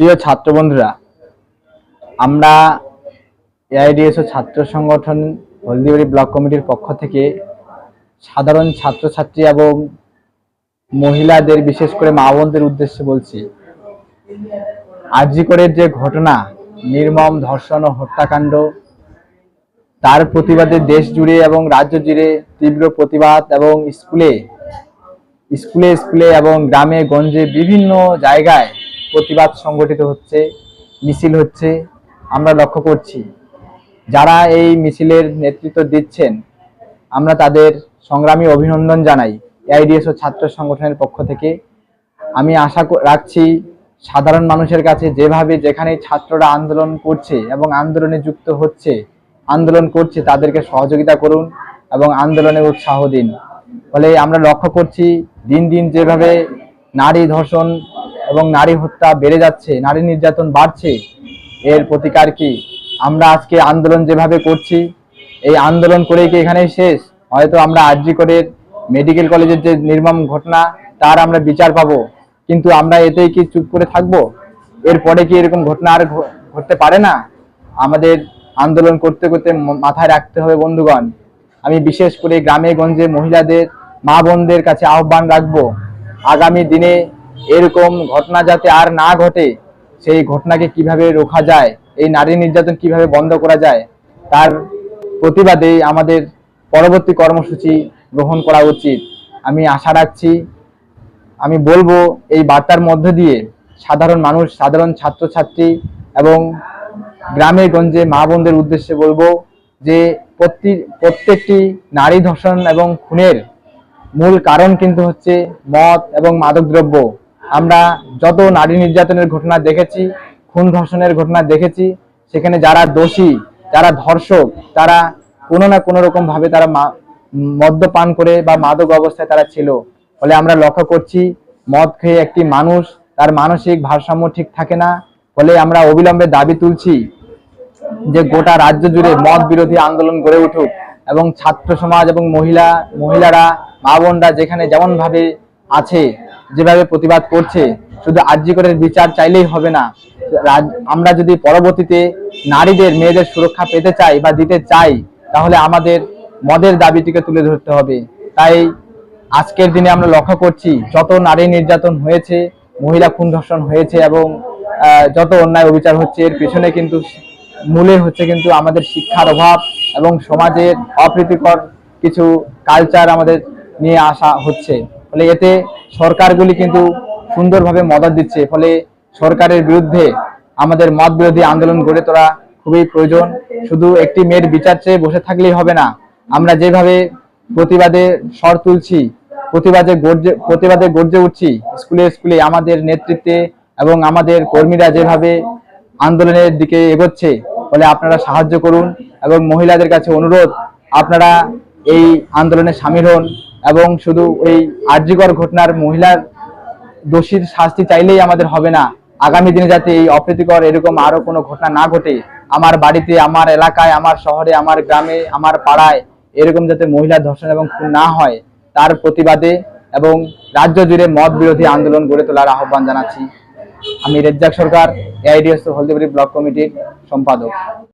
প্রিয় ছাত্র বন্ধুরা, আমরা এআইডিএসও ছাত্র সংগঠন হলদিবাড়ি ব্লক কমিটির পক্ষ থেকে সাধারণ ছাত্রছাত্রী এবং মহিলাদের বিশেষ করে মা বোনদের উদ্দেশ্যে বলছি, আরজিকরের যে ঘটনা, নির্মম ধর্ষণ ও হত্যাকাণ্ড, তার প্রতিবাদে দেশ জুড়ে এবং রাজ্য জুড়ে তীব্র প্রতিবাদ এবং স্কুলে স্কুলে স্কুলে এবং গ্রামে, গঞ্জে বিভিন্ন জায়গায় প্রতিবাদ সংগঠিত হচ্ছে, মিছিল হচ্ছে। আমরা লক্ষ্য করছি, যারা এই মিছিলের নেতৃত্ব দিচ্ছেন, আমরা তাদের সংগ্রামী অভিনন্দন জানাই এআইডিএসও ছাত্র সংগঠনের পক্ষ থেকে। আমি আশা রাখছি, সাধারণ মানুষের কাছে যেভাবে যেখানে ছাত্ররা আন্দোলন করছে এবং আন্দোলনে যুক্ত হচ্ছে, আন্দোলন করছে, তাদেরকে সহযোগিতা করুন এবং আন্দোলনে উৎসাহ দিন। ফলে আমরা লক্ষ্য করছি, দিন দিন যেভাবে নারী ধর্ষণ এবং নারী হত্যা বেড়ে যাচ্ছে, নারী নির্যাতন বাড়ছে, এর প্রতিকার কি? আমরা আজকে আন্দোলন যেভাবে করছি, এই আন্দোলন করেই কি এখানেই শেষ? হয়তো আমরা আরজি করের মেডিকেল কলেজের যে নির্মম ঘটনা, তার আমরা বিচার পাবো। কিন্তু আমরা এতেই কি চুপ করে থাকব? এরপরে কি এরকম ঘটনা আর ঘটতে পারে না? আমাদের আন্দোলন করতে করতে মাথায় রাখতে হবে বন্ধুগণ। আমি বিশেষ করে গ্রামে গঞ্জে মহিলাদের, মা বোনদের কাছে আহ্বান রাখব। আগামী দিনে এরকম ঘটনা যাতে আর না ঘটে, সেই ঘটনাকে কীভাবে রোখা যায়, এই নারী নির্যাতন কীভাবে বন্ধ করা যায়, তার প্রতিবাদে আমাদের পরবর্তী কর্মসূচি গ্রহণ করা উচিত। আমি আশা রাখছি, আমি বলব এই বার্তার মধ্য দিয়ে সাধারণ মানুষ, সাধারণ ছাত্রছাত্রী এবং গ্রামে গঞ্জে মা বোনদের উদ্দেশ্যে বলব যে প্রতি, প্রত্যেকটি নারী ধর্ষণ এবং খুনের মূল কারণ কিন্তু হচ্ছে মদ এবং মাদকদ্রব্য। আমরা যত নারী নির্যাতনের ঘটনা দেখেছি, খুন ধর্ষণের ঘটনা দেখেছি, সেখানে যারা দোষী, যারা ধর্ষক, তারা কোনো না কোনো রকম ভাবে তারা মদ্যপান করে বা মাদক অবস্থায় তারা ছিল। ফলে আমরা লক্ষ্য করছি, মদ খেয়ে একটি মানুষ, তার মানসিক ভারসাম্য ঠিক থাকে না। ফলে আমরা অবিলম্বে দাবি তুলছি যে গোটা রাজ্য জুড়ে মদ বিরোধী আন্দোলন গড়ে উঠুক এবং ছাত্র সমাজ এবং মহিলা, মহিলারা, মা বোনরা যেখানে যেমন ভাবে আছে যেভাবে প্রতিবাদ করছে, শুধু আর্যিকরের বিচার চাইলেই হবে না। আমরা যদি পরবর্তীতে নারীদের, মেয়েদের সুরক্ষা পেতে চাই বা দিতে চাই, তাহলে আমাদের মদের দাবিটিকে তুলে ধরতে হবে। তাই আজকের দিনে আমরা লক্ষ্য করছি, যত নারী নির্যাতন হয়েছে, মহিলা খুন ধর্ষণ হয়েছে এবং যত অন্যায় অবিচার হচ্ছে, এর পেছনে কিন্তু মূলে হচ্ছে কিন্তু আমাদের শিক্ষার অভাব এবং সমাজের অপ্রীতিকর কিছু কালচার আমাদের নিয়ে আসা হচ্ছে। ফলে এতে সরকারগুলি কিন্তু সুন্দরভাবে মদত দিচ্ছে। ফলে সরকারের বিরুদ্ধে আমাদের মত বিরোধী আন্দোলন গড়ে তোলা খুবই প্রয়োজন। শুধু একটি মেয়ের বিচার চেয়ে বসে থাকলেই হবে না। আমরা যেভাবে প্রতিবাদে স্বর তুলছি, প্রতিবাদে গর্জে প্রতিবাদে গর্জে উঠছি, স্কুলে স্কুলে আমাদের নেতৃত্বে এবং আমাদের কর্মীরা যেভাবে আন্দোলনের দিকে এগোচ্ছে, ফলে আপনারা সাহায্য করুন এবং মহিলাদের কাছে অনুরোধ, আপনারা এই আন্দোলনে সামিল হন। এবং শুধু এই আর্যিকর ঘটনার মহিলার দোষীর শাস্তি চাইলেই আমাদের হবে না। আগামী দিনে যাতে এই অপ্রীতিকর এরকম আরও কোনো ঘটনা না ঘটে, আমার বাড়িতে, আমার এলাকায়, আমার শহরে, আমার গ্রামে, আমার পাড়ায় এরকম যাতে মহিলা ধর্ষণ এবং খুন না হয়, তার প্রতিবাদে এবং রাজ্য জুড়ে মত বিরোধী আন্দোলন গড়ে তোলার আহ্বান জানাচ্ছি। আমি রেজ্জাক সরকার এআইডিএস হলদিবাড়ি ব্লক কমিটির সম্পাদক।